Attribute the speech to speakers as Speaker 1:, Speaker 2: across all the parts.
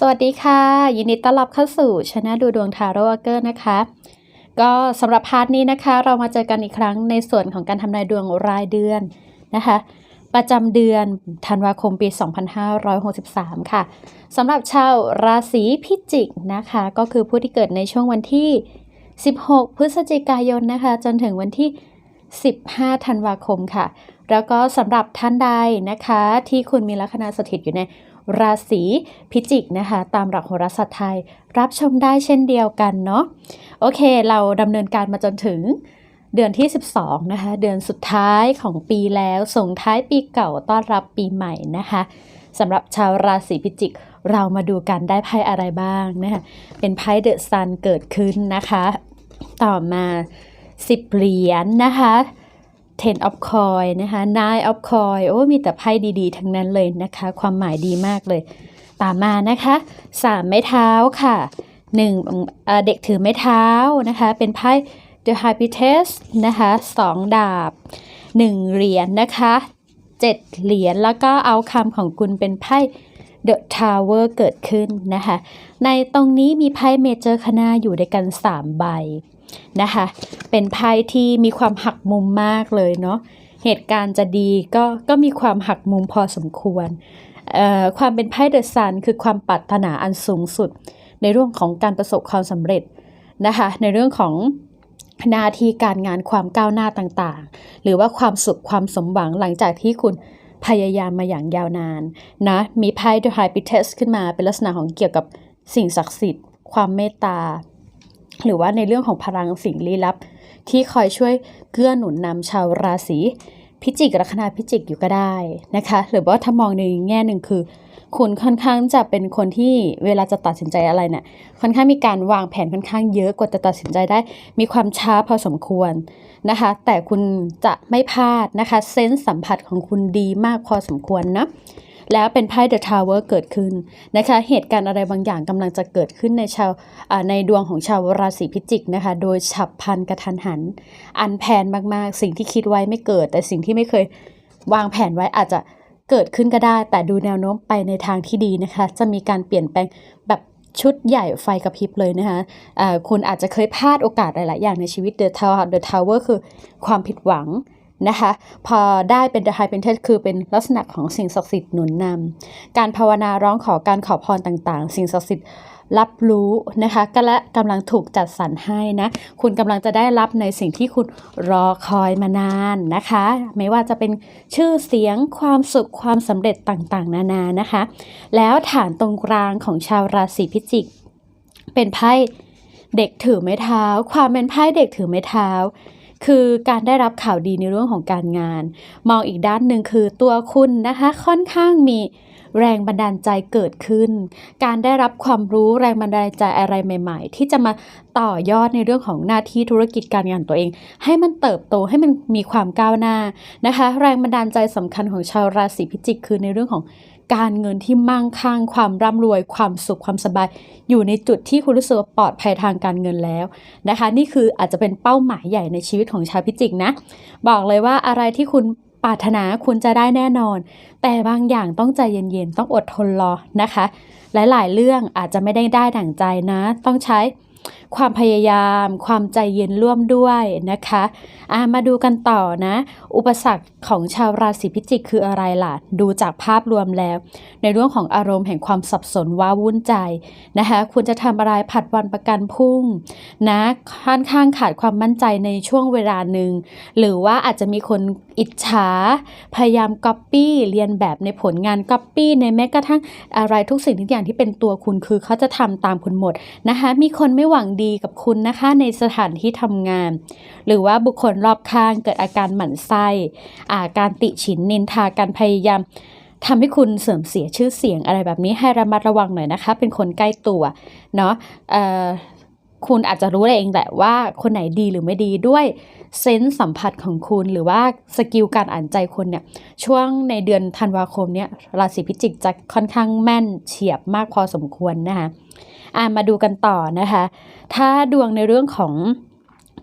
Speaker 1: สวัสดีค่ะ ยินดีต้อนรับเข้าสู่ช anel ดูดวงทาโร่เกอร์นะคะ ก็สำหรับพาร์ทนี้นะคะ เรามาเจอกันอีกครั้งในส่วนของการทำนายดวงรายเดือนนะคะ ประจำเดือนธันวาคมปี 2563 ค่ะสำหรับชาวราศีพิจิกนะคะ ก็คือผู้ที่เกิดในช่วงวันที่ 16 พฤศจิกายนนะคะ จนถึงวันที่ 15 ธันวาคมค่ะ แล้วก็สำหรับท่านใดนะคะ ที่คุณมีลัคนาสถิตอยู่ใน ราศีพิจิกนะคะ ตามหลักโหราศาสตร์ไทย รับชมได้เช่นเดียวกันเนาะโอเค เราดำเนินการมาจนถึงเดือนที่ 12 นะคะ เดือนสุดท้ายของปีแล้ว ส่งท้ายปีเก่าต้อนรับปีใหม่นะคะสำหรับชาวราศีพิจิก เรามาดูกันได้ไพ่อะไรบ้างนะคะเป็นไพ่เดอะซันเกิดขึ้นนะคะ ต่อมา 10 เหรียญนะคะ Ten of Coin นะคะ Nine of Coin โอ้ มีแต่ไพ่ดีๆ ทั้งนั้นเลยนะคะ ความหมายดีมากเลย ตามมานะคะสามไม้เท้าค่ะหนึ่งเด็กถือไม้เท้านะคะ เป็นไพ่ The h y p i t e s นะคะสองดาบหนึ่งเหรียญนะคะเจ็ดเหรียญแล้วก็เอาคำของคุณเป็นไพ่ The Tower เกิดขึ้นนะคะ ในตรงนี้มีไพ่เมเจอร์คณาอยู่ด้วยกัน 3 ใบ นะคะ เป็นไพ่ที่มีความหักมุมมากเลยเนาะ เหตุการณ์จะดีก็ก็มีความหักมุมพอสมควร ความเป็นไพ่เดอะซันคือความปรารถนาอันสูงสุด ในเรื่องของการประสบความสำเร็จนะคะ ในเรื่องของหน้าที่การงานความก้าวหน้าต่างๆ หรือว่าความสุขความสมหวังหลังจากที่คุณพยายามมาอย่างยาวนานนะมีไพ่ The High p r i e s s ขึ้นมาเป็นลักษณะของเกี่ยวกับสิ่งศักดิ์สิทธิ์ ความเมตตา หรือว่าในเรื่องของพลังสิ่งลี้ลับ ที่คอยช่วยเกื้อหนุนนำชาวราศีพิจิกลัคนาพิจิกอยู่ก็ได้นะคะ หรือว่าถ้ามองในแง่หนึ่งคือ คุณค่อนข้างจะเป็นคนที่เวลาจะตัดสินใจอะไรเนี่ยค่อนข้างมีการวางแผนค่อนข้างเยอะกว่าจะตัดสินใจได้ มีความช้าพอสมควรนะคะ แต่คุณจะไม่พลาดนะคะเซนส์สัมผัสของคุณดีมากพอสมควรนะ แล้วเป็นไพ่ The Tower เกิดขึ้นนะคะ เหตุการณ์อะไรบางอย่างกำลังจะเกิดขึ้นในชาวในดวงของชาวราศีพิจิกนะคะ โดยฉับพลันกระทันหัน อันแผนมากๆ สิ่งที่คิดไว้ไม่เกิด แต่สิ่งที่ไม่เคยวางแผนไว้อาจจะเกิดขึ้นก็ได้ แต่ดูแนวโน้มไปในทางที่ดีนะคะ จะมีการเปลี่ยนแปลงแบบชุดใหญ่ไฟกระพริบเลยนะคะอ่าคุณอาจจะเคยพลาดโอกาสหลาย ๆ อย่างในชีวิต The Tower The Tower คือความผิดหวัง นะคะ พอได้เป็น The High p e n t e คือเป็นลักษณะของสิ่งศักดิ์สิทธิ์หนุนนำการภาวนาร้องขอการขอพรต่างๆ สิ่งศักดิ์สิทธิ์รับรู้นะคะก็และกำลังถูกจัดสรรให้นะคุณกำลังจะได้รับในสิ่งที่คุณรอคอยมานานนะคะ ไม่ว่าจะเป็นชื่อเสียงความสุขความสำเร็จต่างๆ นานานะคะ แล้วฐานตรงกลางของชาวราศีพิจิก เป็นไพ่เด็กถือไม้เท้า ความเป็นไพ่เด็กถือไม้เท้า คือการได้รับข่าวดีในเรื่องของการงาน มองอีกด้านหนึ่งคือตัวคุณนะคะค่อนข้างมีแรงบันดาลใจเกิดขึ้น การได้รับความรู้แรงบันดาลใจอะไรใหม่ ๆ ที่จะมาต่อยอดในเรื่องของหน้าที่ธุรกิจการงานตัวเอง ให้มันเติบโตให้มันมีความก้าวหน้านะคะ แรงบันดาลใจสำคัญของชาวราศีพิจิกคือในเรื่องของ การเงินที่มั่งคั่งความร่ำรวยความสุขความสบาย อยู่ในจุดที่คุณรู้สึกปลอดภัยทางการเงินแล้วนะคะ นี่คืออาจจะเป็นเป้าหมายใหญ่ในชีวิตของชาวพิจิกนะ บอกเลยว่าอะไรที่คุณปรารถนาคุณจะได้แน่นอน แต่บางอย่างต้องใจเย็นๆ ต้องอดทนรอนะคะ หลายๆ เรื่องอาจจะไม่ได้ได้ดั่งใจนะ ต้องใช้ ความพยายาม ความใจเย็นร่วมด้วยนะคะามาดูกันต่อนะ อุปสรรคของชาวราศีพิจิกคืออะไรล่ะ ดูจากภาพรวมแล้ว ในเรื่องของอารมณ์แห่งความสับสนว้าวุ่นใจนะคะคุณจะทำอะไรผัดวันประกันพรุ่งนะค่อนข้างขาดความมั่นใจในช่วงเวลาหนึ่ง หรือว่าอาจจะมีคนอิจฉา พยายามก๊อปปี้เรียนแบบในผลงานก๊อปปี้ในแม้กระทั่งอะไรทุกสิ่งทุกอย่างที่เป็นตัวคุณคือเขาจะทำตามคุณหมดนะคะมีคนไม่หวังดีกับคุณนะคะในสถานที่ทำงาน หรือว่าบุคคลรอบข้างเกิดอาการหมั่นไส้อาการติฉินนินทาการพยายามทำให้คุณเสื่อมเสียชื่อเสียงอะไรแบบนี้ให้ระมัดระวังหน่อยนะคะ เป็นคนใกล้ตัวเนาะคุณอาจจะรู้เองแหละว่าคนไหนดีหรือไม่ดีด้วยเซนส์สัมผัสของคุณหรือว่าสกิลการอ่านใจคนเนี่ยช่วงในเดือนธันวาคมเนี่ยราศีพิจิกจะค่อนข้างแม่นเฉียบมากพอสมควรนะคะ อ่ามาดูกันต่อนะคะ ถ้าดวงในเรื่องของ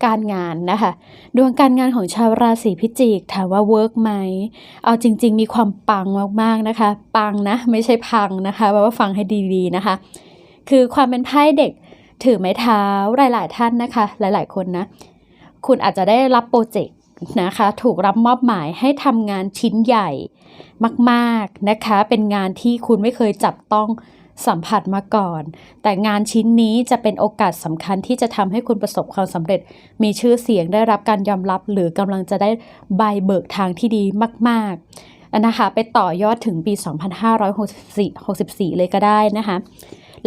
Speaker 1: การงานนะคะดวงการงานของชาวราศีพิจิกถามว่าเวิร์กไหมเอาจริง ๆ มีความปังมากๆนะคะ ปังนะไม่ใช่พังนะคะแปลว่าฟังให้ดีๆนะคะ คือความเป็นไพ่เด็กถือไม้เท้าหลายๆท่านนะคะ หลายๆคนนะคุณอาจจะได้รับโปรเจกต์นะคะ ถูกรับมอบหมายให้ทำงานชิ้นใหญ่มากๆนะคะ เป็นงานที่คุณไม่เคยจับต้อง สัมผัสมาก่อน แต่งานชิ้นนี้จะเป็นโอกาสสำคัญที่จะทำให้คุณประสบความสำเร็จ มีชื่อเสียงได้รับการยอมรับ หรือกำลังจะได้ใบเบิกทางที่ดีมากๆนะคะไปต่อยอดถึงปี 2564เลยก็ได้นะคะ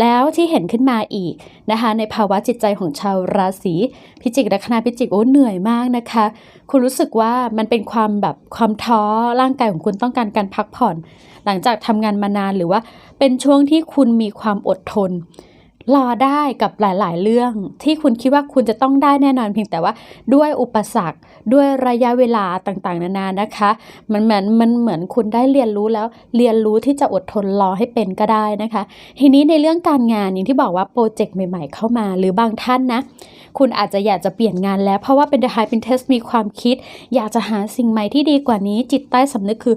Speaker 1: แล้วที่เห็นขึ้นมาอีกนะคะ ในภาวะจิตใจของชาวราศีพิจิกและคณะพิจิกโอ้เหนื่อยมากนะคะ คุณรู้สึกว่ามันเป็นความแบบความท้อร่างกายของคุณต้องการการพักผ่อน หลังจากทำงานมานานหรือว่าเป็นช่วงที่คุณมีความอดทน รอได้กับหลาย ๆ เรื่อง ที่คุณคิดว่าคุณจะต้องได้แน่นอนเพียงแต่ว่าด้วยอุปสรรคด้วยระยะเวลาต่างๆ นานานะคะ มันเหมือนมันเหมือนคุณได้เรียนรู้แล้วเรียนรู้ที่จะอดทนรอให้เป็นก็ได้นะคะ ทีนี้ในเรื่องการงานอย่างที่บอกว่าโปรเจกต์ใหม่ ๆ เข้ามา หรือบางท่านนะคุณอาจจะอยากจะเปลี่ยนงานแล้วเพราะว่าเป็น The High Pinterest มีความคิด อยากจะหาสิ่งใหม่ที่ดีกว่านี้จิตใต้สำนึกคือ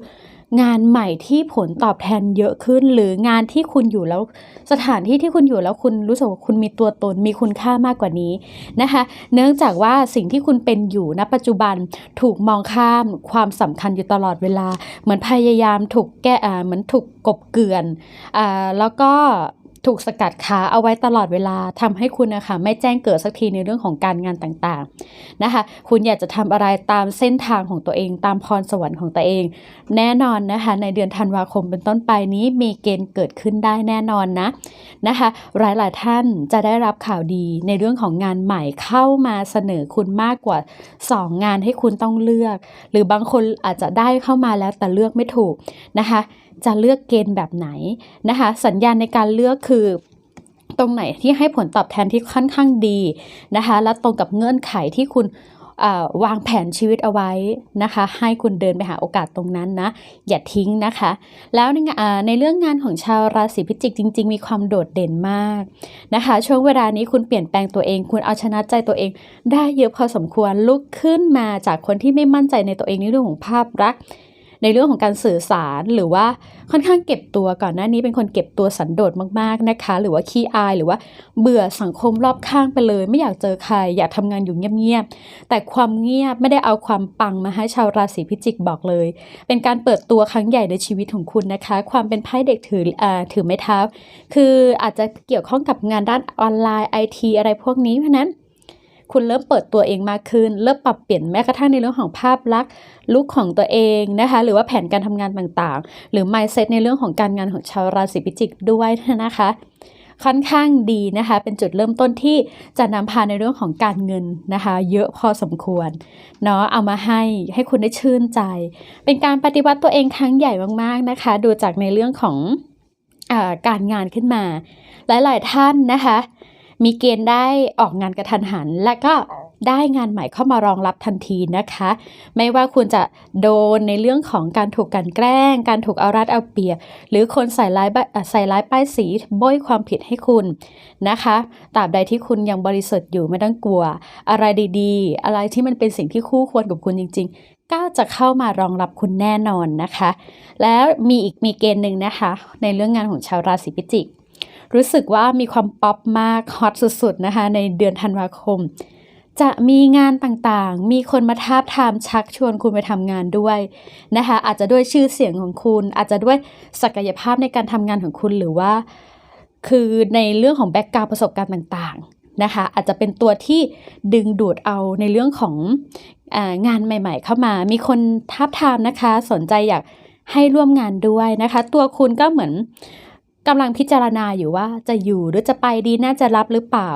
Speaker 1: งานใหม่ที่ผลตอบแทนเยอะขึ้น หรืองานที่คุณอยู่แล้วสถานที่ที่คุณอยู่แล้วคุณรู้สึกว่าคุณมีตัวตนมีคุณค่ามากกว่านี้นะคะ เนื่องจากว่าสิ่งที่คุณเป็นอยู่ณปัจจุบันถูกมองข้ามความสำคัญอยู่ตลอดเวลา เหมือนพยายามถูกแก้เหมือนถูกกบเกลื่อนอ่าแล้วก็ ถูกสกัดขาเอาไว้ตลอดเวลาทำให้คุณนะคะไม่แจ้งเกิดสักทีในเรื่องของการงานต่างๆนะคะ คุณอยากจะทำอะไรตามเส้นทางของตัวเอง ตามพรสวรรค์ของตัวเอง แน่นอนนะคะในเดือนธันวาคมเป็นต้นไปนี้มีเกณฑ์เกิดขึ้นได้แน่นอนนะนะคะ หลายๆท่านจะได้รับข่าวดีในเรื่องของงานใหม่เข้ามาเสนอคุณมากกว่า 2 งานให้คุณต้องเลือก หรือบางคนอาจจะได้เข้ามาแล้วแต่เลือกไม่ถูกนะคะ จะเลือกเกณฑ์แบบไหนนะคะ สัญญาณในการเลือกคือตรงไหนที่ให้ผลตอบแทนที่ค่อนข้างดีนะคะ และตรงกับเงื่อนไขที่คุณาวางแผนชีวิตเอาไว้นะคะ ให้คุณเดินไปหาโอกาสตรงนั้นนะ อย่าทิ้งนะคะ แล้วในในเรื่องงานของชาวราศีพิจิกจริง ๆ มีความโดดเด่นมากนะคะ ช่วงเวลานี้คุณเปลี่ยนแปลงตัวเอง คุณเอาชนะใจตัวเอง ได้เยอะพอสมควรลุกขึ้นมาจากคนที่ไม่มั่นใจในตัวเองในเรื่องของภาพลักษณ์ ในเรื่องของการสื่อสารหรือว่าค่อนข้างเก็บตัวก่อนหน้านี้เป็นคนเก็บตัวสันโดษมากๆนะคะ หรือว่าขี้อายหรือว่าเบื่อสังคมรอบข้างไปเลย ไม่อยากเจอใคร อยากทำงานอยู่เงียบๆแต่ความเงียบไม่ได้เอาความปังมาให้ชาวราศีพิจิกบอกเลย เป็นการเปิดตัวครั้งใหญ่ในชีวิตของคุณนะคะ ความเป็นไพ่เด็กถืออถือไม้เท้า คืออาจจะเกี่ยวข้องกับงานด้านออนไลน์ไอทีอะไรพวกนี้เพราะนั้น คุณเริ่มเปิดตัวเองมากขึ้น เริ่มปรับเปลี่ยนแม้กระทั่งในเรื่องของภาพลักษณ์ลุคของตัวเองนะคะ หรือว่าแผนการทำงานต่างๆ หรือ mindset ในเรื่องของการงานของชาวราศีพิจิกด้วยนะคะค่อนข้างดีนะคะ เป็นจุดเริ่มต้นที่จะนำพาในเรื่องของการเงินนะคะ เยอะพอสมควรเนาะเอามาให้ให้คุณได้ชื่นใจ เป็นการปฏิวัติตัวเองครั้งใหญ่มากๆนะคะ ดูจากในเรื่องของอาการงานขึ้นมา หลายๆท่านนะคะ มีเกณฑ์ได้ออกงานกระทันหัน และก็ได้งานใหม่เข้ามารองรับทันทีนะคะ ไม่ว่าคุณจะโดนในเรื่องของการถูกกลันแกล้ง การถูกเอารัดเอาเปรียบ หรือคนใส่ร้ายบ้าเอ่อใส่ร้ายป้ายสีโบยความผิดให้คุณนะคะตราบใดที่คุณยังบริสุทธิ์อยู่ไม่ต้องกลัว อะไรดีๆ อะไรที่มันเป็นสิ่งที่คู่ควรกับคุณจริงๆก็จะเข้ามารองรับคุณแน่นอนนะคะ แล้วมีอีกมีเกณฑ์หนึ่งนะคะ ในเรื่องงานของชาวราศีพิจิก รู้สึกว่ามีความป๊อปมากฮอตสุดๆนะคะในเดือนธันวาคม จะมีงานต่างๆ มีคนมาทาบทามชักชวนคุณไปทำงานด้วยนะคะอาจจะด้วยชื่อเสียงของคุณ อาจจะด้วยศักยภาพในการทำงานของคุณหรือว่า คือในเรื่องของแบ็กกราวประสบการณ์ต่างๆนะคะอาจจะเป็นตัวที่ดึงดูดเอาในเรื่องขององานใหม่ ๆ เข้ามา มีคนทาบทามนะคะ สนใจอยากให้ร่วมงานด้วยนะคะ ตัวคุณก็เหมือน กำลังพิจารณาอยู่ว่าจะอยู่หรือจะไปดีน่าจะรับหรือเปล่า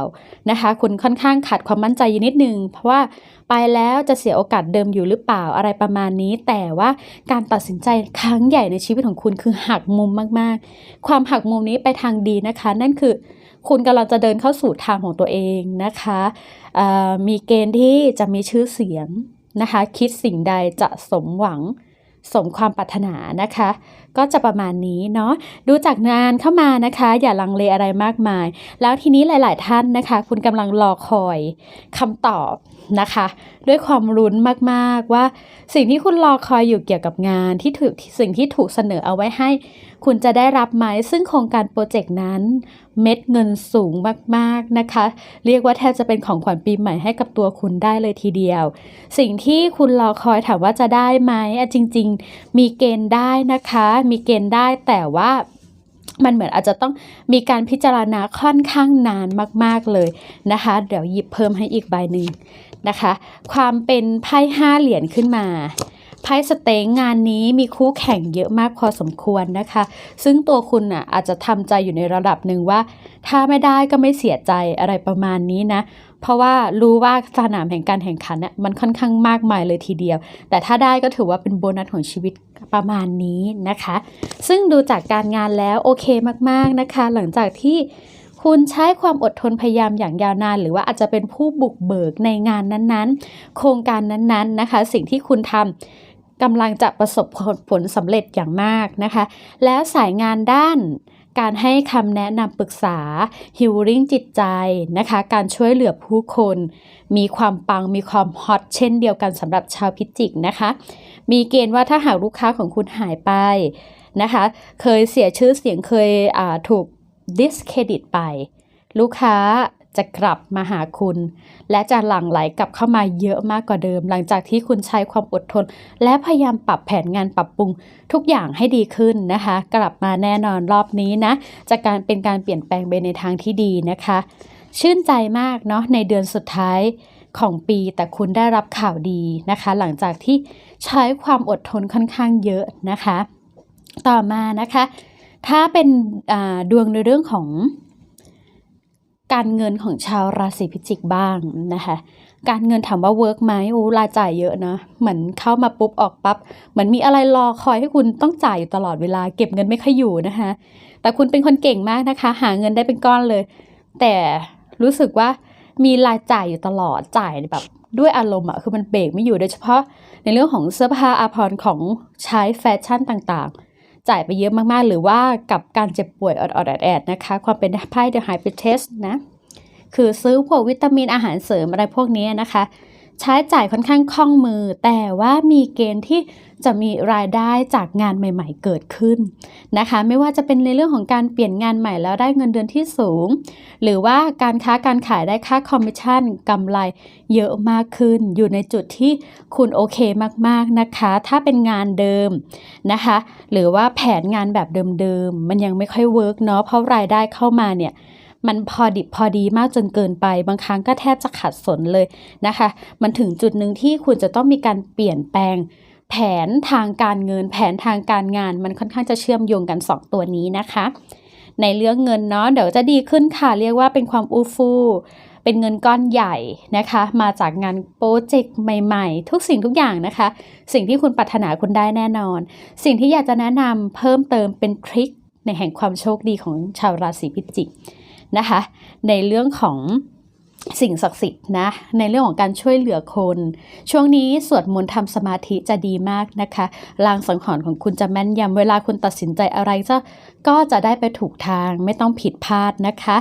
Speaker 1: นะคะ คุณค่อนข้างขาดความมั่นใจอยู่นิดนึง เพราะว่าไปแล้วจะเสียโอกาสเดิมอยู่หรือเปล่าอะไรประมาณนี้ แต่ว่าการตัดสินใจครั้งใหญ่ในชีวิตของคุณคือหักมุมมากๆ ความหักมุมนี้ไปทางดีนะคะ นั่นคือคุณกำลังจะเดินเข้าสู่ทางของตัวเองนะคะมีเกณฑ์ที่จะมีชื่อเสียงนะคะ คิดสิ่งใดจะสมหวังสมความปรารถนานะคะ ก็จะประมาณนี้เนาะดูจากงานเข้ามานะคะ อย่าลังเลอะไรมากมาย แล้วทีนี้หลาย ๆ ท่านนะคะ คุณกำลังรอคอยคำตอบนะคะ ด้วยความรุ้นมาก ๆ ว่า สิ่งที่คุณรอคอยอยู่เกี่ยวกับงานที่ถูกสิ่งที่ถูกเสนอเอาไว้ให้ คุณจะได้รับไหมซึ่งโครงการโปรเจกต์นั้น เม็ดเงินสูงมาก ๆ นะคะ เรียกว่าแทบจะเป็นของขวัญปีใหม่ให้กับตัวคุณได้เลยทีเดียว สิ่งที่คุณรอคอยถามว่าจะได้ไหมจริง ๆ มีเกณฑ์ได้นะคะมีเกณฑ์ได้แต่ว่ามันเหมือนอาจจะต้องมีการพิจารณาค่อนข้างนานมาก ๆเลยนะคะ เดี๋ยวหยิบเพิ่มให้อีกใบหนึ่งนะคะ ความเป็นไพ่ห้าเหรียญขึ้นมาไพ่สเต็งงานนี้มีคู่แข่งเยอะมากพอสมควรนะคะ ซึ่งตัวคุณอะอาจจะทำใจอยู่ในระดับหนึ่งว่า ถ้าไม่ได้ก็ไม่เสียใจอะไรประมาณนี้นะ เพราะว่ารู้ว่าสนามแห่งการแข่งขันเนี่ยมันค่อนข้างมากมายเลยทีเดียว แต่ถ้าได้ก็ถือว่าเป็นโบนัสของชีวิตประมาณนี้นะคะ ซึ่งดูจากการงานแล้วโอเคมากๆนะคะ หลังจากที่คุณใช้ความอดทนพยายามอย่างยาวนาน หรือว่าอาจจะเป็นผู้บุกเบิกในงานนั้นๆ โครงการนั้นๆนะคะ สิ่งที่คุณทำกำลังจะประสบผลสำเร็จอย่างมากนะคะ แล้วสายงานด้าน การให้คำแนะนำปรึกษาฮิลลิ่งจิตใจนะคะ การช่วยเหลือผู้คน มีความปังมีความฮอตเช่นเดียวกันสำหรับชาวพิจิกนะคะ มีเกณฑ์ว่าถ้าหากลูกค้าของคุณหายไปนะคะ เคยเสียชื่อเสียงเคยถูกดิสเครดิตไป ลูกค้า จะกลับมาหาคุณ และจะหลั่งไหลกลับเข้ามาเยอะมากกว่าเดิม หลังจากที่คุณใช้ความอดทน และพยายามปรับแผนงานปรับปรุงทุกอย่างให้ดีขึ้นนะคะ กลับมาแน่นอนรอบนี้นะจากการเป็นการเปลี่ยนแปลงไปในทางที่ดีนะคะ ชื่นใจมากเนาะในเดือนสุดท้ายของปีแต่คุณได้รับข่าวดีนะคะ หลังจากที่ใช้ความอดทนค่อนข้างเยอะนะคะ ต่อมานะคะ ถ้าเป็นดวงในเรื่องของ การเงินของชาวราศีพิจิกบ้างนะคะ การเงินถามว่าเวิร์กไหมโอ้รายจ่ายเยอะนะ เหมือนเข้ามาปุ๊บออกปับ๊บ เหมือนมีอะไรรอคอยให้คุณต้องจ่ายอยู่ตลอดเวลา เก็บเงินไม่ค่อยอยู่นะคะ แต่คุณเป็นคนเก่งมากนะคะ หาเงินได้เป็นก้อนเลย แต่รู้สึกว่ามีรายจ่ายอยู่ตลอด จ่ายแบบด้วยอารมณ์อะคือมันเบรกไม่อยู่โดยเฉพาะในเรื่องของเสื้อผ้าอาภรณ์ของใช้แฟชั่นต่างๆ จ่ายไปเยอะมากๆ หรือว่ากับการเจ็บป่วยออดๆแอดๆนะคะ ความเป็นไพ่เดอะไฮเปอร์เทสนะคือซื้อพวกวิตามินอาหารเสริมอะไรพวกนี้นะคะ ใช้จ่ายค่อนข้างคล่องมือ แต่ว่ามีเกณฑ์ที่ จะมีรายได้จากงานใหม่ ๆ เกิดขึ้นนะคะ ไม่ว่าจะเป็นในเรื่องของการเปลี่ยนงานใหม่แล้วได้เงินเดือนที่สูง หรือว่าการค้าการขายได้ค่าคอมมิชชั่นกำไรเยอะมากขึ้น อยู่ในจุดที่คุณโอเคมากๆนะคะ ถ้าเป็นงานเดิมนะคะ หรือว่าแผนงานแบบเดิมๆมันยังไม่ค่อยเวิร์กเนาะเพราะรายได้เข้ามาเนี่ยมันพอดิบพอดีมากจนเกินไป บางครั้งก็แทบจะขัดสนเลยนะคะ มันถึงจุดหนึ่งที่คุณจะต้องมีการเปลี่ยนแปลง แผนทางการเงิน แผนทางการงานมันค่อนข้างจะเชื่อมโยงกัน 2 ตัวนี้นะคะ ในเรื่องเงินเนาะเดี๋ยวจะดีขึ้นค่ะ เรียกว่าเป็นความอู้ฟู่เป็นเงินก้อนใหญ่นะคะ มาจากงานโปรเจกต์ใหม่ ๆ ทุกสิ่งทุกอย่างนะคะ สิ่งที่คุณปรารถนาคุณได้แน่นอน สิ่งที่อยากจะแนะนำเพิ่มเติมเป็นทริคในแห่งความโชคดีของชาวราศีพิจิกนะคะ ในเรื่องของ สิ่งศักดิ์สิทธิ์นะในเรื่องของการช่วยเหลือคน ช่วงนี้สวดมนต์ทำสมาธิจะดีมากนะคะลางสังหรณ์ของคุณจะแม่นยำเวลาคุณตัดสินใจอะไรจะก็จะได้ไปถูกทางไม่ต้องผิดพลาดนะคะ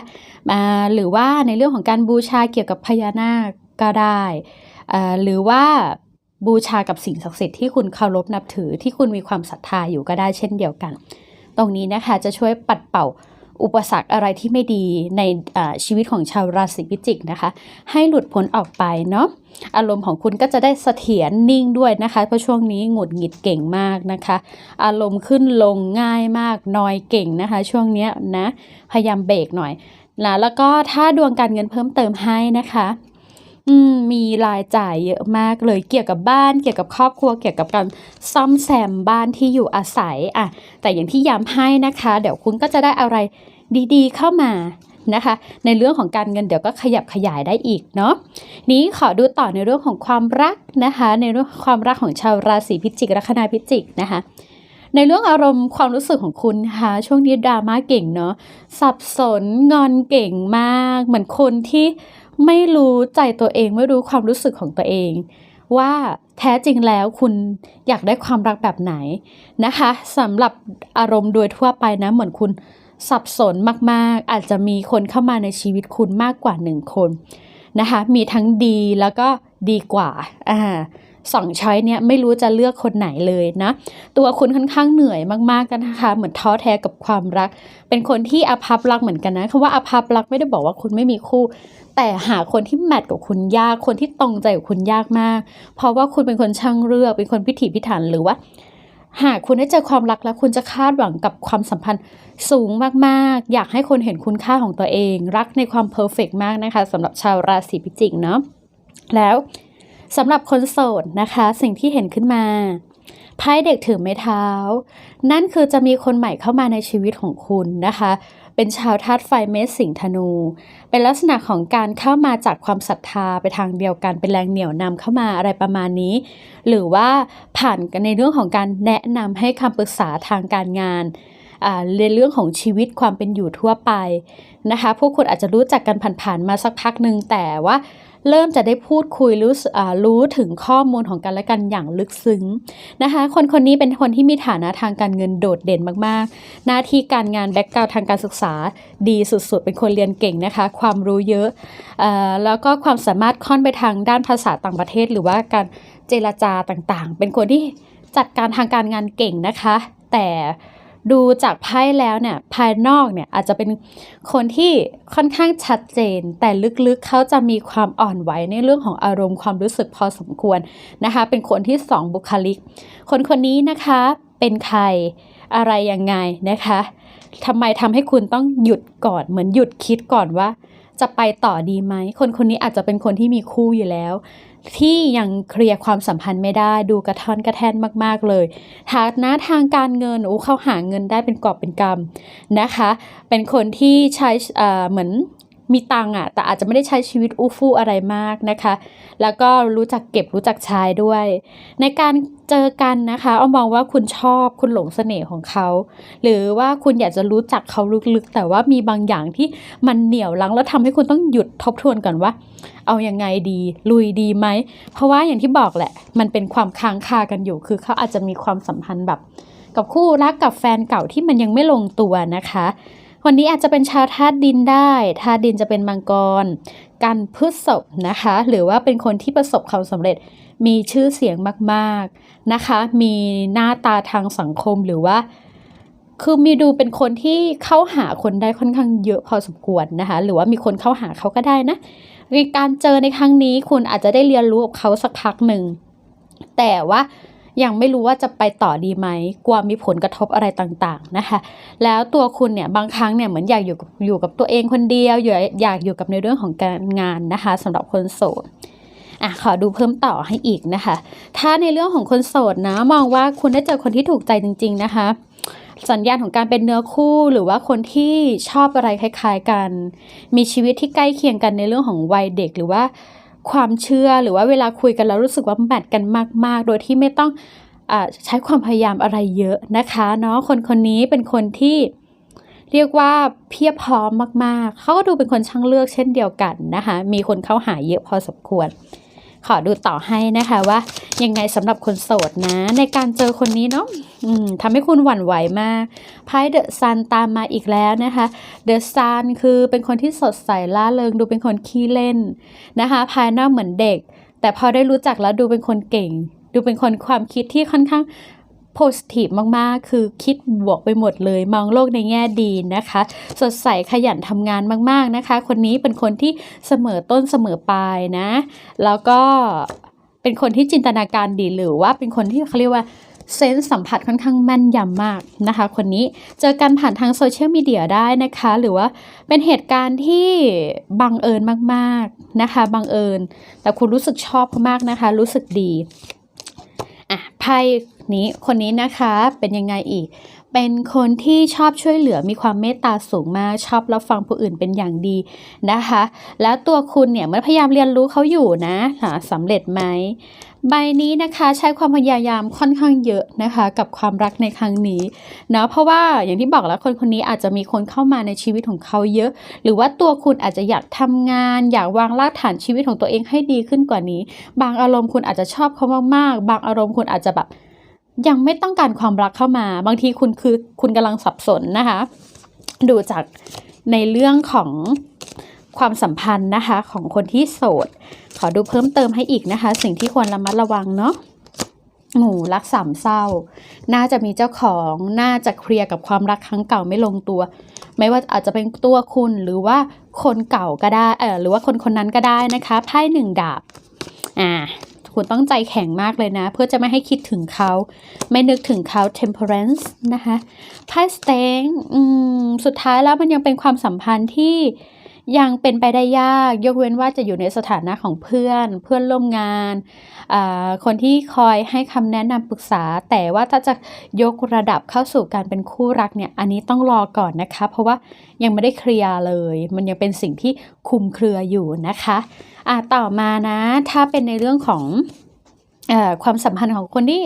Speaker 1: มาหรือว่าในเรื่องของการบูชาเกี่ยวกับพญานาคก็ได้หรือว่าบูชากับสิ่งศักดิ์สิทธิ์ที่คุณเคารพนับถือที่คุณมีความศรัทธาอยู่ก็ได้เช่นเดียวกัน ตรงนี้นะคะจะช่วยปัดเป่า อุปสรรคอะไรที่ไม่ดีในชีวิตของชาวราศีพิจิกนะคะ ให้หลุดพ้นออกไปเนาะอารมณ์ของคุณก็จะได้เสถียรนิ่งด้วยนะคะ เพราะช่วงนี้หงุดหงิดเก่งมากนะคะ อารมณ์ขึ้นลงง่ายมากนอยเก่งนะคะ ช่วงนี้นะพยายามเบรกหน่อยนะแล้วก็ถ้าดวงการเงินเพิ่มเติมให้นะคะ อืมมีรายจ่ายเยอะมากเลยเกี่ยวกับบ้าน เกี่ยวกับครอบครัวเกี่ยวกับการซ่อมแซมบ้านที่อยู่อาศัยอะแต่อย่างที่ย้ำให้นะคะ เดี๋ยวคุณก็จะได้อะไรดีๆ เข้ามานะคะ ในเรื่องของการเงินเดี๋ยวก็ขยับขยายได้อีกเนาะนี้ขอดูต่อในเรื่องของความรักนะคะ ในเรื่องความรักของชาวราศีพิจิกลัคนาพิจิกนะคะในเรื่องอารมณ์ความรู้สึกของคุณนะคะช่วงนี้ดราม่าเก่งเนาะสับสนงอนเก่งมาก เหมือนคนที่ ไม่รู้ใจตัวเองไม่รู้ความรู้สึกของตัวเอง ว่าแท้จริงแล้วคุณอยากได้ความรักแบบไหนนะคะสำหรับอารมณ์โดยทั่วไปนะเหมือนคุณสับสนมากๆ อาจจะมีคนเข้ามาในชีวิตคุณมากกว่าหนึ่งคนนะคะ มีทั้งดีแล้วก็ดีกว่าอ่า สองช้อยเนี้ยไม่รู้จะเลือกคนไหนเลยนะ ตัวคุณค่อนข้างเหนื่อยมากๆกันนะคะ เหมือนท้อแท้กับความรัก เป็นคนที่อภัพรักเหมือนกันนะคำว่าอภัพรักไม่ได้บอกว่าคุณไม่มีคู่ แต่หาคนที่แมทกับคุณยาก คนที่ตรงใจกับคุณยากมาก เพราะว่าคุณเป็นคนช่างเลือก เป็นคนพิถีพิถันหรือว่าหากคุณได้เจอความรักแล้วคุณจะคาดหวังกับความสัมพันธ์สูงมากๆ อยากให้คนเห็นคุณค่าของตัวเอง รักในความเพอร์เฟกมากนะคะสำหรับชาวราศีพิจิกเนาะแล้ว สำหรับคนโสดนะคะ สิ่งที่เห็นขึ้นมาไพ่เด็กถือไม้เท้า นั่นคือจะมีคนใหม่เข้ามาในชีวิตของคุณนะคะ เป็นชาวธาตุไฟเมษสิงห์ธนู เป็นลักษณะของการเข้ามาจากความศรัทธาไปทางเดียวกันเป็นแรงเหนี่ยวนำเข้ามาอะไรประมาณนี้ หรือว่าผ่านกันในเรื่องของการแนะนำให้คำปรึกษาทางการงานอ่าในเรื่องของชีวิตความเป็นอยู่ทั่วไปนะคะ พวกคุณอาจจะรู้จักกันผ่านๆมาสักพักหนึ่งแต่ว่า เริ่มจะได้พูดคุยรู้รู้ถึงข้อมูลของกันและกันอย่างลึกซึ้งนะคะ คนคนนี้เป็นคนที่มีฐานะทางการเงินโดดเด่นมากๆ หน้าที่การงานแบ็กกราวทางการศึกษาดีสุดๆ เป็นคนเรียนเก่งนะคะ ความรู้เยอะอแล้วก็ความสามารถค่อนไปทางด้านภาษาต่างประเทศ หรือว่าการเจรจาต่างๆ เป็นคนที่จัดการทางการงานเก่งนะคะ แต่ ดูจากไพ่แล้วเนี่ยภายนอกเนี่ยอาจจะเป็นคนที่ค่อนข้างชัดเจน แต่ลึกๆเขาจะมีความอ่อนไหวในเรื่องของอารมณ์ความรู้สึกพอสมควรนะคะ เป็นคนที่สองบุคลิก คนคนนี้นะคะเป็นใครอะไรยังไงนะคะทำไมทำให้คุณต้องหยุดก่อนเหมือนหยุดคิดก่อนว่าจะไปต่อดีไหม คนคนนี้อาจจะเป็นคนที่มีคู่อยู่แล้ว ที่ยังเคลียร์ความสัมพันธ์ไม่ได้ดูกระท่อนกระแท่นมากๆเลย ฐานะทางการเงินโอ้เขาหาเงินได้เป็นกอบเป็นกำนะคะ เป็นคนที่ใช้เอ่อเหมือน มีตังค์อะแต่อาจจะไม่ได้ใช้ชีวิตอู้ฟู่อะไรมากนะคะ แล้วก็รู้จักเก็บรู้จักใช้ด้วย ในการเจอกันนะคะเอามองว่าคุณชอบคุณหลงเสน่ห์ของเขา หรือว่าคุณอยากจะรู้จักเขาลึกๆ แต่ว่ามีบางอย่างที่มันเหนี่ยวลังแล้วทำให้คุณต้องหยุดทบทวนก่อนว่า เอายังไงดี ลุยดีไหม เพราะว่าอย่างที่บอกแหละ มันเป็นความค้างคากันอยู่ คือเขาอาจจะมีความสัมพันธ์แบบ กับคู่รักกับแฟนเก่าที่มันยังไม่ลงตัวนะคะ วันนี้อาจจะเป็นชาวธาตุดินได้ธาตุดินจะเป็นมังกร กันพฤษภนะคะ หรือว่าเป็นคนที่ประสบความสำเร็จมีชื่อเสียงมากๆนะคะ มีหน้าตาทางสังคมหรือว่า คือมีดูเป็นคนที่เข้าหาคนได้ค่อนข้างเยอะพอสมควรนะคะ หรือว่ามีคนเข้าหาเขาก็ได้นะในการเจอในครั้งนี้คุณอาจจะได้เรียนรู้กับเขาสักพักหนึ่งแต่ว่า ยังไม่รู้ว่าจะไปต่อดีไหมกลัวมีผลกระทบอะไรต่างๆนะคะ แล้วตัวคุณเนี่ยบางครั้งเนี่ยเหมือนอยากอยู่กับอยู่กับตัวเองคนเดียวอยอยากอยู่กับในเรื่องของการงานนะคะสำหรับคนโสดอะขอดูเพิ่มต่อให้อีกนะคะ ถ้าในเรื่องของคนโสดนะมองว่าคุณได้เจอคนที่ถูกใจจริง ๆนะคะสัญญาณของการเป็นเนื้อคู่หรือว่าคนที่ชอบอะไรคล้าย ๆ กัน มีชีวิตที่ใกล้เคียงกันในเรื่องของวัยเด็กหรือว่า ความเชื่อหรือว่าเวลาคุยกันแล้วรู้สึกว่าแมทกันมาก ๆ โดยที่ไม่ต้องอใช้ความพยายามอะไรเยอะนะคะเนาะคนคนนี้เป็นคนที่เรียกว่าเพียบพร้อมมาก ๆ เขาก็ดูเป็นคนช่างเลือกเช่นเดียวกันนะคะ มีคนเข้าหาเยอะพอสมควร ขอดูต่อให้นะคะว่า ยังไงสำหรับคนโสดนะ ในการเจอคนนี้เนาะอืมทำให้คุณหวั่นไหวมากไพ่เดอะซันตามมาอีกแล้วนะคะเดอะซันคือเป็นคนที่สดใสล่าเริงดูเป็นคนขี้เล่นนะคะภายนอกเหมือนเด็ก แต่พอได้รู้จักแล้วดูเป็นคนเก่ง ดูเป็นคนความคิดที่ค่อนข้าง โพสิทีฟมากๆ คือคิดบวกไปหมดเลย มองโลกในแง่ดีนะคะ สดใสขยันทำงานมากๆนะคะ คนนี้เป็นคนที่เสมอต้นเสมอปลายนะ แล้วก็เป็นคนที่จินตนาการดีหรือว่าเป็นคนที่เขาเรียกว่าเซนส์สัมผัสค่อนข้างแม่นยำมากนะคะ คนนี้เจอกันผ่านทางโซเชียลมีเดียได้นะคะ หรือว่าเป็นเหตุการณ์ที่บังเอิญมากๆนะคะบังเอิญ แต่คุณรู้สึกชอบเขามากนะคะ รู้สึกดี ไพ่นี้คนนี้นะคะเป็นยังไงอีก เป็นคนที่ชอบช่วยเหลือมีความเมตตาสูงมากชอบรับฟังผู้อื่นเป็นอย่างดีนะคะ แล้วตัวคุณเนี่ยเมื่อพยายามเรียนรู้เขาอยู่นะหาสำเร็จไหม ใบนี้นะคะใช้ความพยายามค่อนข้างเยอะนะคะ กับความรักในครั้งนี้นะเพราะว่าอย่างที่บอกแล้วคนคนนี้อาจจะมีคนเข้ามาในชีวิตของเขาเยอะ หรือว่าตัวคุณอาจจะอยากทำงาน อยากวางรากฐานชีวิตของตัวเองให้ดีขึ้นกว่านี้ บางอารมณ์คุณอาจจะชอบเขามากๆ บางอารมณ์คุณอาจจะแบบยังไม่ต้องการความรักเข้ามา บางทีคุณคือคุณกำลังสับสนนะคะ ดูจากในเรื่องของความสัมพันธ์นะคะของคนที่โสด อดูเพิ่มเติมให้อีกนะคะ สิ่งที่ควรระมัดระวังเนาะหมูรักสามเศร้า น่าจะมีเจ้าของ น่าจะเคลียร์กับความรักครั้งเก่าไม่ลงตัว ไม่ว่าอาจจะเป็นตัวคุณหรือว่าคนเก่าก็ได้ เออหรือว่าคนคนนั้นก็ได้นะคะไพ่หนึ่งดาบ อ่า คุณต้องใจแข็งมากเลยนะ เพื่อจะไม่ให้คิดถึงเขา ไม่นึกถึงเขา temperance นะคะไพ่สเตงอืมสุดท้ายแล้วมันยังเป็นความสัมพันธ์ที่ ยังเป็นไปได้ยากยกเว้นว่าจะอยู่ในสถานะของเพื่อน เพื่อนร่วมงาน คนที่คอยให้คำแนะนำปรึกษา แต่ว่าถ้าจะยกระดับเข้าสู่การเป็นคู่รักเนี่ยอันนี้ต้องรอก่อนนะคะ เพราะว่ายังไม่ได้เคลียร์เลย มันยังเป็นสิ่งที่คุมเครืออยู่นะคะอ่าต่อมานะถ้าเป็นในเรื่องของอความสัมพันธ์ของคนที่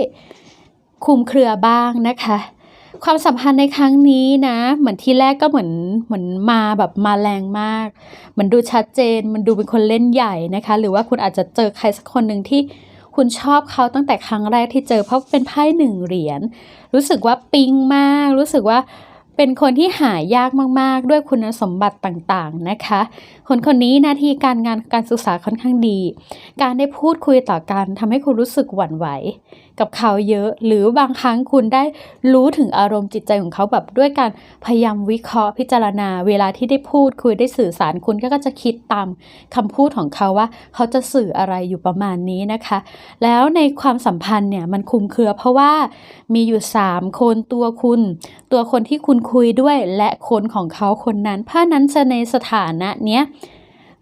Speaker 1: คุมเครือบ้างนะคะ ความสัมพันธ์ในครั้งนี้นะ เหมือนที่แรกก็เหมือนเหมือนมาแบบมาแรงมาก มันดูชัดเจน มันดูเป็นคนเล่นใหญ่นะคะ หรือว่าคุณอาจจะเจอใครสักคนหนึ่งที่คุณชอบเขาตั้งแต่ครั้งแรกที่เจอเพราะเป็นไพ่หนึ่งเหรียญรู้สึกว่าปิ๊งมาก รู้สึกว่าเป็นคนที่หายากมาก ๆ ด้วยคุณสมบัติต่างๆนะคะ คนคนนี้หน้าที่การงานการศึกษาค่อนข้างดี การได้พูดคุยต่อกันทำให้คุณรู้สึกหวั่นไหว กับเขาเยอะ หรือบางครั้งคุณได้รู้ถึงอารมณ์จิตใจของเขาแบบด้วยการพยายามวิเคราะห์พิจารณา เวลาที่ได้พูดคุยได้สื่อสารคุณก็จะคิดตามคำพูดของเขาว่า เขาจะสื่ออะไรอยู่ประมาณนี้นะคะ แล้วในความสัมพันธ์เนี่ยมันคุมเครือ เพราะว่ามีอยู่ 3 คนตัวคุณ ตัวคนที่คุณคุยด้วยและคนของเขาคนนั้นเพราะนั้นจะในสถานะเนี้ย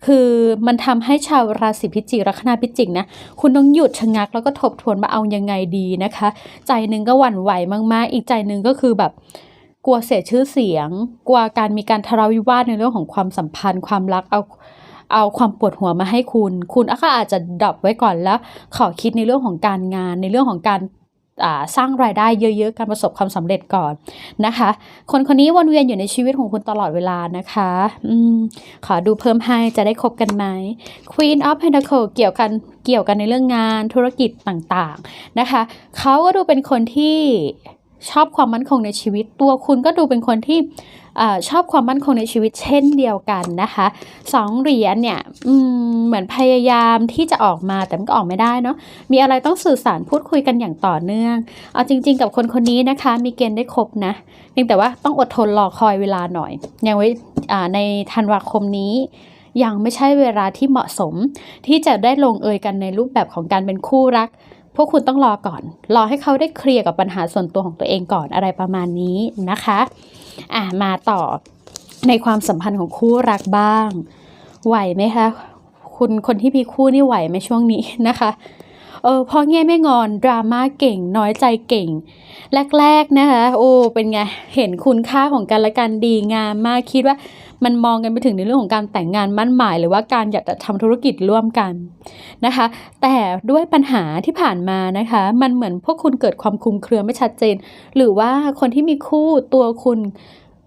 Speaker 1: คือมันทำให้ชาวราศีพิจิกลัคนาพิจิกนะคุณต้องหยุดชะงักแล้วก็ทบทวนว่าเอายังไงดีนะคะ ใจหนึ่งก็หวั่นไหวมากๆ อีกใจหนึ่งก็คือแบบกลัวเสียชื่อเสียง กลัวการมีการทะเลาะวิวาทในเรื่องของความสัมพันธ์ ความรักเอาเอาความปวดหัวมาให้คุณ คุณก็อาจจะดรอปไว้ก่อนแล้ว ขอคิดในเรื่องของการงานในเรื่องของการ สร้างรายได้เยอะๆ การประสบความสำเร็จก่อนนะคะ คนคนนี้วนเวียนอยู่ในชีวิตของคุณตลอดเวลานะคะอืขอดูเพิ่มให้จะได้คบกันไหม Queen of Pentacles เกี่ยวกันเกี่ยวกันในเรื่องงานธุรกิจต่างๆนะคะเขาก็ดูเป็นคนที่ชอบความมั่นคงในชีวิตตัวคุณก็ดูเป็นคนที่ ชอบความมั่นคงในชีวิตเช่นเดียวกันนะคะสองเหรียญเนี่ยเหมือนพยายามที่จะออกมาแต่มันก็ออกไม่ได้เนาะมีอะไรต้องสื่อสารพูดคุยกันอย่างต่อเนื่อง เอาจริง ๆ กับคนคนนี้นะคะ มีเกณฑ์ได้ครบนะเพียงแต่ว่าต้องอดทนรอคอยเวลาหน่อยอยังไว้ในธันวาคมนี้ยังไม่ใช่เวลาที่เหมาะสม ที่จะได้ลงเอยกันในรูปแบบของการเป็นคู่รัก พวกคุณต้องรอก่อน รอให้เขาได้เคลียร์กับปัญหาส่วนตัวของตัวเองก่อนอะไรประมาณนี้นะคะ อะมาต่อในความสัมพันธ์ของคู่รักบ้าง ไหวไหมคะ คุณคนที่มีคู่นี่ไหวไหมช่วงนี้นะคะเออพ่อแง่ไม่งอนดราม่าเก่ง น้อยใจเก่ง แรก ๆ นะคะ โอ้เป็นไง เห็นคุณค่าของกันและกันดีงามมากคิดว่า มันมองกันไปถึงในเรื่องของการแต่งงานมั่นหมาย หรือว่าการอยากจะทำธุรกิจร่วมกันนะคะ แต่ด้วยปัญหาที่ผ่านมานะคะ มันเหมือนพวกคุณเกิดความคลุมเครือไม่ชัดเจน หรือว่าคนที่มีคู่ตัวคุณ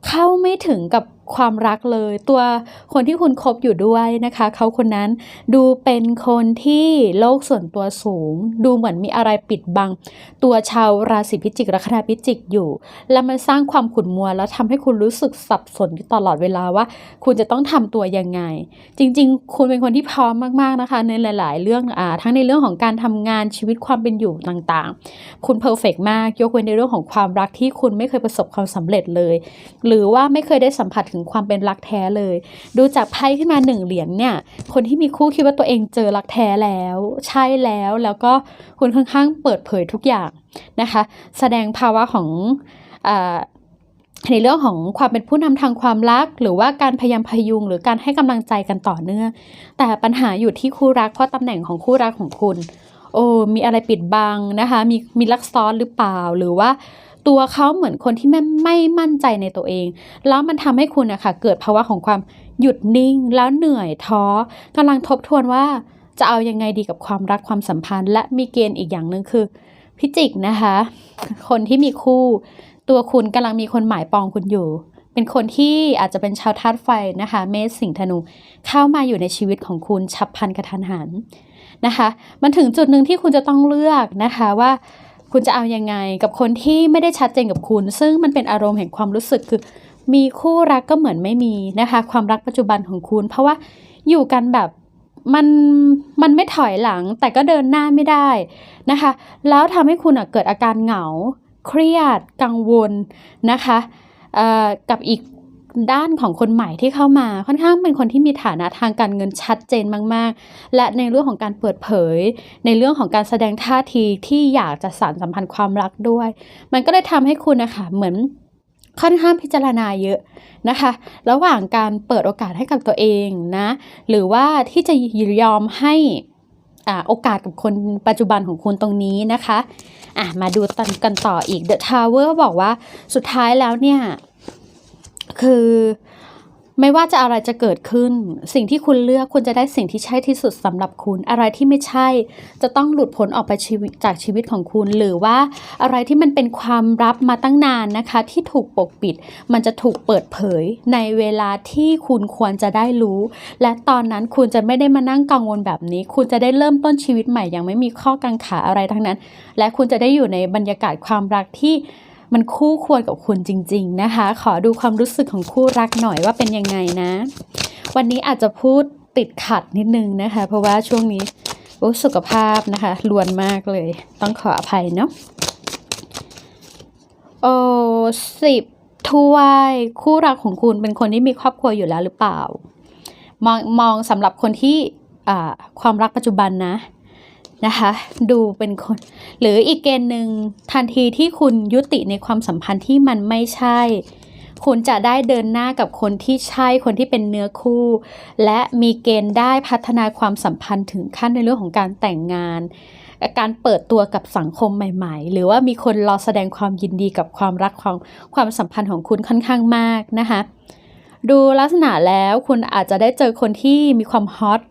Speaker 1: เข้าไม่ถึงกับ ความรักเลย ตัวคนที่คุณคบอยู่ด้วยนะคะ เขาคนนั้นดูเป็นคนที่โลกส่วนตัวสูง ดูเหมือนมีอะไรปิดบัง ตัวชาวราศีพิจิกลัคนาพิจิกอยู่ แล้วมันสร้างความขุ่นมัว แล้วทำให้คุณรู้สึกสับสนอยู่ตลอดเวลาว่า คุณจะต้องทำตัวยังไง จริง ๆ คุณเป็นคนที่พร้อมมากๆนะคะ ในหลาย ๆ เรื่องอ่าทั้งในเรื่องของการทำงานชีวิตความเป็นอยู่ต่างๆ คุณเพอร์เฟกมาก ยกเว้นในเรื่องของความรักที่คุณไม่เคยประสบความสำเร็จเลย หรือว่าไม่เคยได้สัมผัสถึงความเป็นรักแท้เลย ดูจากไพ่ขึ้นมาหนึ่งเหรียญเนี่ย คนที่มีคู่คิดว่าตัวเองเจอรักแท้แล้ว ใช่แล้วแล้วก็คุณค่อนข้างเปิดเผยทุกอย่างนะคะ แสดงภาวะของอในเรื่องของความเป็นผู้นำทางความรัก หรือว่าการพยายามพยุง หรือการให้กำลังใจกันต่อเนื่อง แต่ปัญหาอยู่ที่คู่รักเพราะตำแหน่งของคู่รักของคุณ โอ้มีอะไรปิดบังนะคะ มีมีลักซ้อนหรือเปล่าหรือว่า ตัวเขาเหมือนคนที่ไม่ไม่มั่นใจในตัวเอง แล้วมันทำให้คุณนะคะเกิดภาวะของความหยุดนิ่ง แล้วเหนื่อยท้อกำลังทบทวนว่าจะเอายังไงดีกับความรักความสัมพันธ์ และมีเกณฑ์อีกอย่างหนึ่งคือ พิจิกนะคะ คนที่มีคู่ ตัวคุณกำลังมีคนหมายปองคุณอยู่ เป็นคนที่อาจจะเป็นชาวธาตุไฟนะคะ เมษสิงห์ธนูเข้ามาอยู่ในชีวิตของคุณฉับพลันกระทันหันนะคะ มันถึงจุดหนึ่งที่คุณจะต้องเลือกนะคะว่า คุณจะเอายังไงกับคนที่ไม่ได้ชัดเจนกับคุณ ซึ่งมันเป็นอารมณ์แห่งความรู้สึกคือมีคู่รักก็เหมือนไม่มีนะคะ ความรักปัจจุบันของคุณ เพราะว่าอยู่กันแบบมันมันไม่ถอยหลังแต่ก็เดินหน้าไม่ได้นะคะ แล้วทำให้คุณเกิดอาการเหงา เครียด กังวลนะคะกับอีก ด้านของคนใหม่ที่เข้ามาค่อนข้างเป็นคนที่มีฐานะทางการเงินชัดเจนมาก ๆ และในเรื่องของการเปิดเผย ในเรื่องของการแสดงท่าทีที่อยากจะสานสัมพันธ์ความรักด้วย มันก็เลยทำให้คุณนะคะเหมือนค่อนข้างพิจารณาเยอะนะคะ ระหว่างการเปิดโอกาสให้กับตัวเองนะ หรือว่าที่จะยอมให้อาโอกาสกับคนปัจจุบันของคุณตรงนี้นะคะอะมาดูตันกันต่ออีก The Tower บอกว่าสุดท้ายแล้วเนี่ย คือไม่ว่าจะอะไรจะเกิดขึ้น สิ่งที่คุณเลือกคุณจะได้สิ่งที่ใช่ที่สุดสำหรับคุณ อะไรที่ไม่ใช่ จะต้องหลุดพ้นออกไปชีวิตจากชีวิตของคุณ หรือว่าอะไรที่มันเป็นความลับมาตั้งนานนะคะ ที่ถูกปกปิด มันจะถูกเปิดเผย ในเวลาที่คุณควรจะได้รู้ และตอนนั้นคุณจะไม่ได้มานั่งกังวลแบบนี้ คุณจะได้เริ่มต้นชีวิตใหม่อย่างไม่มีข้อกังขาอะไรทั้งนั้น และคุณจะได้อยู่ในบรรยากาศความรักที่ มันคู่ควรกับคุณจริง ๆนะคะ ขอดูความรู้สึกของคู่รักหน่อยว่าเป็นยังไงนะ วันนี้อาจจะพูดติดขัดนิดนึงนะคะ เพราะว่าช่วงนี้โอ้สุขภาพนะคะลวนมากเลย ต้องขออภัยเนาะโอ้สิบถ้วยคู่รักของคุณเป็นคนที่มีครอบครัวอยู่แล้วหรือเปล่า มองมองสำหรับคนที่ความรักปัจจุบันนะ นะคะ ดูเป็นคน หรืออีกเกณฑ์หนึ่งทันทีที่คุณยุติในความสัมพันธ์ที่มันไม่ใช่ คุณจะได้เดินหน้ากับคนที่ใช่คนที่เป็นเนื้อคู่ และมีเกณฑ์ได้พัฒนาความสัมพันธ์ถึงขั้นในเรื่องของการแต่งงานการเปิดตัวกับสังคมใหม่ ๆ หรือว่ามีคนรอแสดงความยินดีกับความรักความความสัมพันธ์ของคุณค่อนข้างมากนะคะ ดูลักษณะแล้วคุณอาจจะได้เจอคนที่มีความฮอต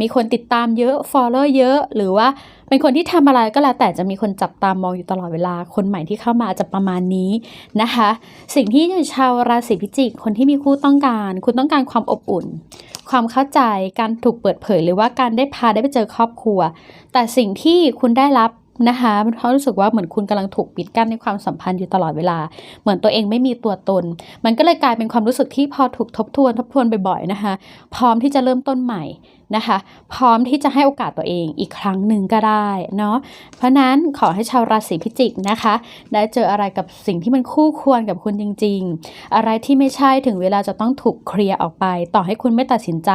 Speaker 1: มีคนติดตามเยอะ follow เยอะ หรือว่าเป็นคนที่ทำอะไรก็แล้วแต่จะมีคนจับตามมองอยู่ตลอดเวลา คนใหม่ที่เข้ามาจะประมาณนี้นะคะ สิ่งที่ชาวราศีพิจิก คนที่มีคู่ต้องการ คุณต้องการความอบอุ่น ความเข้าใจการถูกเปิดเผย หรือว่าการได้พาได้ไปเจอครอบครัว แต่สิ่งที่คุณได้รับ นะคะมันเขารู้สึกว่าเหมือนคุณกำลังถูกปิดกั้นในความสัมพันธ์อยู่ตลอดเวลา เหมือนตัวเองไม่มีตัวตน มันก็เลยกลายเป็นความรู้สึกที่พอถูกทบทวนทบทวนบ่อยๆนะคะ พร้อมที่จะเริ่มต้นใหม่นะคะ พร้อมที่จะให้โอกาสตัวเองอีกครั้งหนึ่งก็ได้เนาะเพราะนั้นขอให้ชาวราศีพิจิกนะคะ ได้เจออะไรกับสิ่งที่มันคู่ควรกับคุณจริง ๆ อะไรที่ไม่ใช่ถึงเวลาจะต้องถูกเคลียร์ออกไป ต่อให้คุณไม่ตัดสินใจ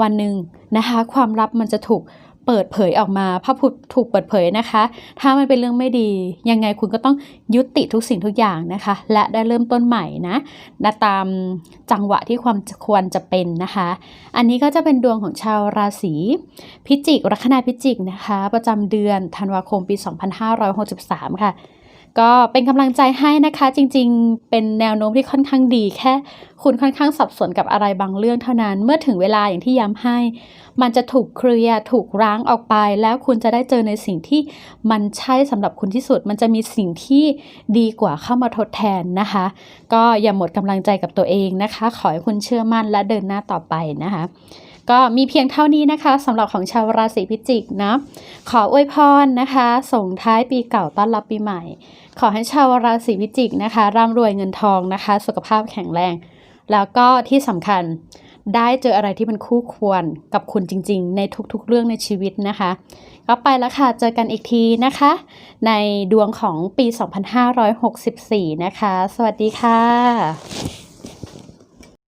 Speaker 1: วันหนึ่งนะคะ ความลับมันจะถูก เปิดเผยออกมาพระพุทธถูกเปิดเผยนะคะ ถ้ามันเป็นเรื่องไม่ดี ยังไงคุณก็ต้องยุติทุกสิ่งทุกอย่างนะคะ และได้เริ่มต้นใหม่นะนะตามจังหวะที่ความควรจะเป็นนะคะ อันนี้ก็จะเป็นดวงของชาวราศีพิจิก ลัคนาพิจิกนะคะ ประจำเดือนธันวาคมปี 2563 ค่ะ ก็เป็นกำลังใจให้นะคะ จริงๆ เป็นแนวโน้มที่ค่อนข้างดี แค่คุณค่อนข้างสับสนกับอะไรบางเรื่องเท่านั้น เมื่อถึงเวลาอย่างที่ย้ำให้ มันจะถูกเคลียร์ถูกร้างออกไป แล้วคุณจะได้เจอในสิ่งที่มันใช่สำหรับคุณที่สุด มันจะมีสิ่งที่ดีกว่าเข้ามาทดแทนนะคะ ก็อย่าหมดกำลังใจกับตัวเองนะคะ ขอให้คุณเชื่อมั่นและเดินหน้าต่อไปนะคะก็มีเพียงเท่านี้นะคะสำหรับของชาวราศีพิจิกนะ ขออวยพรนะคะ ส่งท้ายปีเก่าต้อนรับปีใหม่ ขอให้ชาวราศีพิจิกนะคะ ร่ำรวยเงินทองนะคะ สุขภาพแข็งแรง แล้วก็ที่สำคัญได้เจออะไรที่มันคู่ควรกับคุณจริง ๆ ในทุกๆเรื่องในชีวิตนะคะ ก็ไปแล้วค่ะ เจอกันอีกทีนะคะ ในดวงของปี 2564 นะคะ สวัสดีค่ะ